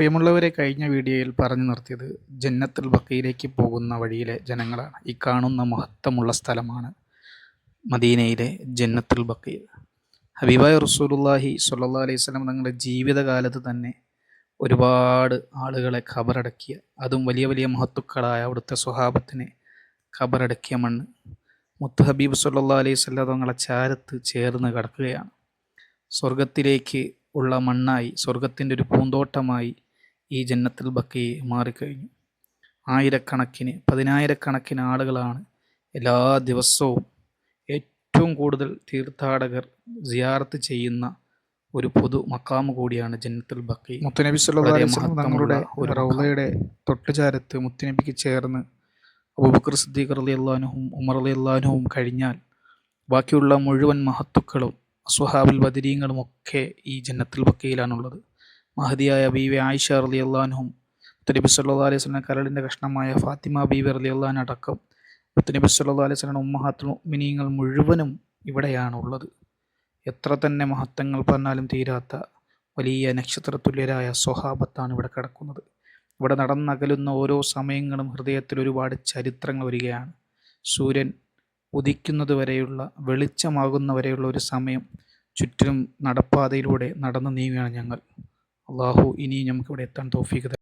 പ്രിയമുള്ളവരെ കഴിഞ്ഞ വീഡിയോയിൽ പറഞ്ഞു നിർത്തിയത് ജന്നത്തുൽ ബക്കയിലേക്ക് പോകുന്ന വഴിയിലെ ജനങ്ങളാണ്. ഈ കാണുന്ന മഹത്തമുള്ള സ്ഥലമാണ് മദീനയിലെ ജന്നത്തുൽ ബക്കയിൽ ഹബീബായ റസൂലുല്ലാഹി സ്വല്ലല്ലാഹി അലൈഹി വസല്ലം തങ്ങളുടെ ജീവിതകാലത്ത് തന്നെ ഒരുപാട് ആളുകളെ ഖബറടക്കിയ അതും വലിയ വലിയ മഹത്തുക്കളായ അവിടുത്തെ സ്വഹാബത്തിനെ ഖബറടക്കിയ മണ്ണ് മുത്ത് ഹബീബ് സല്ലല്ലാഹു അലൈഹി വസല്ലം തങ്ങളെ ചാരത്ത് ചേർന്ന് കിടക്കുകയാണ്. സ്വർഗത്തിലേക്ക് ഉള്ള മണ്ണായി സ്വർഗത്തിന്റെ ഒരു പൂന്തോട്ടമായി ഈ ജന്നത്തുൽ ബക്കയെ മാറിക്കഴിഞ്ഞു. ആയിരക്കണക്കിന് പതിനായിരക്കണക്കിന് ആളുകളാണ് എല്ലാ ദിവസവും ഏറ്റവും കൂടുതൽ തീർത്ഥാടകർ സിയാറത്ത് ചെയ്യുന്ന ഒരു പൊതു മക്കാമ് കൂടിയാണ് ജന്നത്തുൽ ബക്കി. മുത്തുനബി തങ്ങളുടെ ഒരു റൗളയുടെ തൊട്ടുചാരത്ത് മുത്തുനബിക്ക് ചേർന്ന് അബൂബക്കർ സിദ്ദീഖ് റളിയല്ലാഹുവും ഉമർ അലി അള്ളഹാനുഹും കഴിഞ്ഞാൽ ബാക്കിയുള്ള മുഴുവൻ മഹത്തുക്കളും സുഹാബുൽ ബദരീങ്ങളും ഒക്കെ ഈ ജന്നത്തുൽ ബക്കയിലാണുള്ളത്. മഹദിയായ ബീവി ആയിഷ അർലി അള്ളാഹും മുത്തനബി സല്ലാ അലൈഹി സ്വലം കരളിന്റെ കഷ്ണമായ ഫാത്തിമ ബീവി അർലി അള്ളാൻ അടക്കം മുത്തനബി സല്ലാ അലൈഹി സ്വലം ഉമ്മഹാത്തുൽ മിനിങ്ങൾ മുഴുവനും ഇവിടെയാണുള്ളത്. എത്ര തന്നെ മഹത്വങ്ങൾ പറഞ്ഞാലും തീരാത്ത വലിയ നക്ഷത്രതുല്യരായ സ്വഹാബത്താണ് ഇവിടെ കിടക്കുന്നത്. ഇവിടെ നടന്നകലുന്ന ഓരോ സമയങ്ങളും ഹൃദയത്തിൽ ഒരുപാട് ചരിത്രങ്ങൾ വരികയാണ്. സൂര്യൻ ഉദിക്കുന്നത് വരെയുള്ള വെളിച്ചമാകുന്ന വരെയുള്ള ഒരു സമയം ചുറ്റിലും നടപ്പാതയിലൂടെ നടന്നു നീങ്ങുകയാണ് ഞങ്ങൾ. അള്ളാഹു ഇനി നമുക്കിവിടെ എത്താൻ തോഫീക്ക്